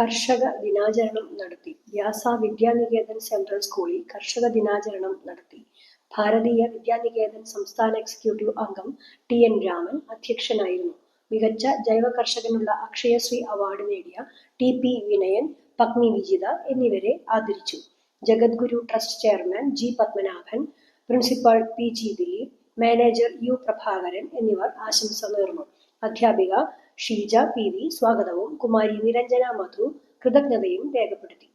കർഷക ദിനാചരണം നടത്തി. വ്യാസ വിദ്യാനികേതൻ സെൻട്രൽ സ്കൂളിൽ കർഷക ദിനാചരണം നടത്തി. ഭാരതീയ വിദ്യാനികേതൻ സംസ്ഥാന എക്സിക്യൂട്ടീവ് അംഗം ടി എൻ രാമൻ അധ്യക്ഷനായിരുന്നു. മികച്ച ജൈവ കർഷകനുള്ള അക്ഷയശ്രീ അവാർഡ് നേടിയ ടി പി വിനയൻ പത്നി വിജിത എന്നിവരെ ആദരിച്ചു. Jagadguru trust chairman G Padmanabhan principal P G Dileep manager U Prabhakaran എന്നിവർ ആശംസ നേർന്നു. അധ്യാപിക ഷീജ പി വി സ്വാഗതവും കുമാരി നിരഞ്ജന മധു കൃതജ്ഞതയും രേഖപ്പെടുത്തി.